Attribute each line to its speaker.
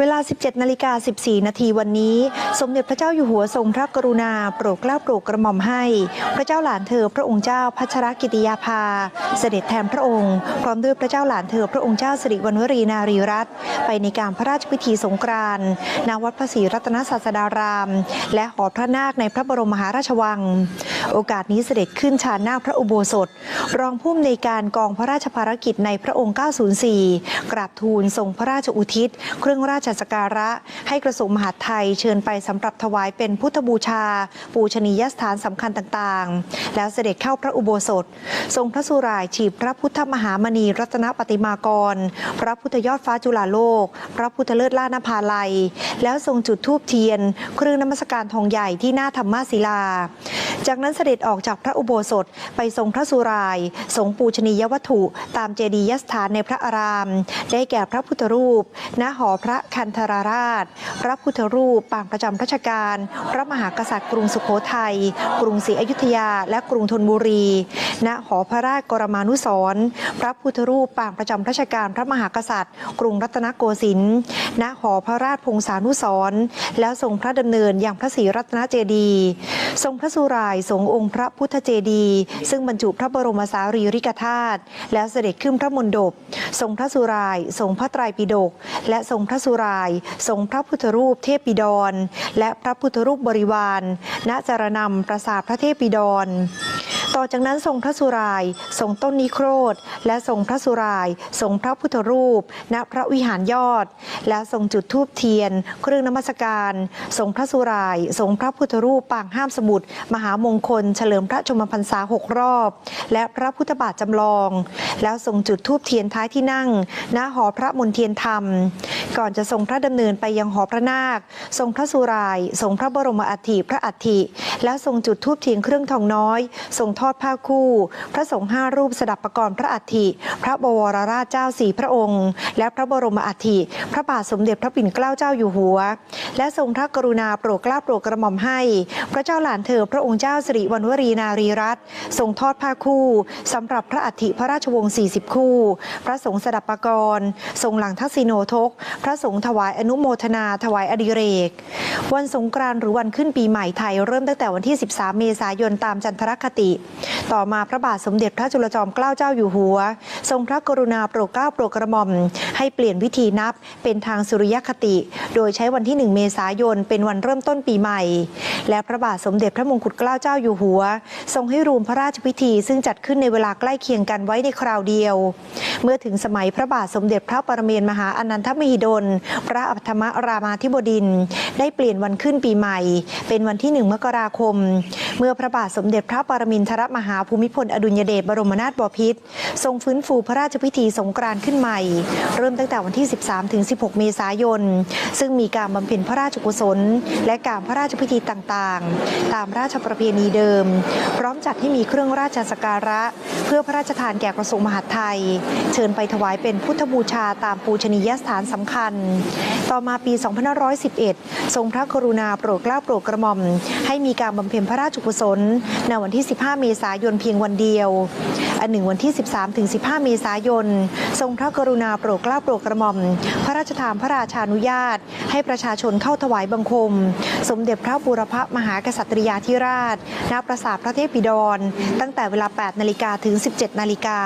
Speaker 1: เวลา 17 นาฬิกา 14 นาทีวันนี้ สมเด็จพระเจ้าอยู่หัวทรงพระกรุณา โปรดเกล้าโปรดกระหม่อมให้ พระเจ้าหลานเธอพระองค์เจ้าพัชรกิติยาภา เสด็จแทนพระองค์ พร้อมด้วยพระเจ้าหลานเธอพระองค์เจ้าสิริวัณวรีนารีรัตน์ไปในการพระราชพิธีสงกรานต์ณวัดพระศรีรัตนศาสดาราม และหอพระนาคในพระบรมมหาราชวัง โอกาสนี้เสด็จขึ้นชานหน้าพระอุโบสถ รองผู้อำนวยการกองพระราชภารกิจในพระองค์ 904 กราบทูลทรงพระราชอุทิศ เครื่องราชสักการะ ให้กระทรวงมหาดไทยเชิญไปสำหรับถวายเป็นพุทธบูชา ปูชนียสถานสำคัญต่างๆ แล้วเสด็จเข้าพระอุโบสถ ทรงพระสุรายฉีบพระพุทธมหามณีรัตนปฏิมากร พระพุทธยอดฟ้าจุฬาโลก พระพุทธเลิศล่านภาลัย แล้วทรงจุดธูปเทียน เครื่องนมัสการทองใหญ่ที่หน้าธรรมศิลา จากนั้นเสด็จออกจากพระอุโบสถไปทรงพระสุราย ทรงปูชนียวัตถุ ตามเจดียสถานในพระอาราม ได้แก่พระพุทธรูป ณ หอพระคันธราราช พระพุทธรูปปางประจำราชการ พระมหากษัตริย์กรุงสุโขทัย กรุงศรีอยุธยา และกรุงธนบุรี ณหอพระราชกรมานุสรพระพุทธรูปปางประจำรัชกาลพระมหากษัตริย์ กรุงรัตนโกสินทร์ณหอพระราชพงศานุสรแล้วทรงพระดำเนินอย่างพระศรีรัตนเจดีย์ทรงพระสุรายทรงองค์พระพุทธเจดีย์ซึ่งบรรจุพระบรมสารีริกธาตุแล้วเสด็จขึ้นพระมณฑปทรงพระสุราย ทรงพระไตรปิฎกและทรงพระสุราย ทรงพระพุทธรูปเทพปิดรและพระพุทธรูปบริวาร ณจารนำปราสาทพระเทพปิดร ต่อจากนั้นทรงพระสุราย ทรงต้นนิโครธ และทรงพระสุราย ทรงพระพุทธรูป ณพระวิหารยอด และทรงจุดธูปเทียน เครื่องนมัสการ ทรงพระสุราย ทรงพระพุทธรูปปางห้ามสมุทรมหามงคล เฉลิมพระชมพรรษาหกรอบ และพระพุทธบาทจำลอง แล้วทรงจุดธูปเทียนท้ายที่นั่ง ณหอพระมนเทียนธรรม ก่อนจะทรงพระดำเนินไปยังหอพระนาค ทรงพระสุราย ทรงพระบรมอัฐิพระอัฐิและทรงจุดธูปเทียนเครื่องทองน้อย ทรงทอดผ้าคู่ พระสงฆ์ห้ารูปสดับประกรณ์พระอัฐิพระบวรราชเจ้าสี่พระองค์ และพระบรมอัฐิพระบาทสมเด็จพระปิ่นเกล้าเจ้าอยู่หัว และทรงพระกรุณาโปรดเกล้าโปรดกระหม่อมให้ พระเจ้าหลานเธอพระองค์เจ้าสิริวัณวรีนารีรัตน์ทรงทอดผ้าคู่สำหรับพระอัฐิพระราชวงศ์40 คู่ พระสงฆ์สดับประกรณ์ทรงหลังทักษิโนทกพระสงฆ์ถวายอนุโมทนาถวายอดิเรก วันสงกรานต์หรือวันขึ้นปีใหม่ไทยเริ่มตั้งแต่วันที่ 13 เมษายนตามจันทรคติ ต่อมาพระบาทสมเด็จพระจุลจอมเกล้าเจ้าอยู่หัว ทรงพระกรุณาโปรดเกล้าโปรดกระหม่อม ให้เปลี่ยนวิธีนับเป็นทางสุริยคติ โดยใช้วันที่ 1 เมษายนเป็นวันเริ่มต้นปีใหม่ และพระบาทสมเด็จพระมงกุฎเกล้าเจ้าอยู่หัว ทรงให้รวมพระราชพิธี ซึ่งจัดขึ้นในเวลาใกล้เคียงกันไว้ในคราวเดียว เมื่อถึงสมัยพระบาทสมเด็จพระปรเมนมหาอนันทมหิดล พระอัธมรามาธิบดิน ได้เปลี่ยนวันขึ้นปีใหม่ เป็นวันที่ 1 มกราคม เมื่อพระบาทสมเด็จพระปรมินทรมหาภูมิพลอดุลยเดชบรมนาถบพิตรทรงฟื้นฟูพระราชพิธีสงกรานต์ขึ้นใหม่ เริ่มตั้งแต่วันที่ 13 ถึง 16 เมษายน ซึ่งมีการบำเพ็ญพระราชกุศล และการพระราชพิธีต่างๆ ตามราชประเพณีเดิม พร้อมจัดให้มีเครื่องราชสักการะ เพื่อพระราชทานแก่กระทรวงมหาดไทย เชิญไปถวายเป็นพุทธบูชาตามปูชนียสถานสำคัญ ต่อมาปี 2511 ทรงพระกรุณาโปรดเกล้าโปรดกระหม่อม ให้มีการบำเพ็ญพระราชกุกุศล ในวันที่ 15 เมษายนเพียงวันเดียว อันหนึ่งวันที่ 13ถึง15 เมษายน ทรงพระกรุณาโปรดเกล้าโปรดกระหม่อม พระราชทานพระราชานุญาต ให้ประชาชนเข้าถวายบังคม สมเด็จพระบูรพมหากษัตริยาธิราช ณ ปราสาทพระเทพปิฎรตั้งแต่เวลา 8 นาฬิกาถึง 17 นาฬิกา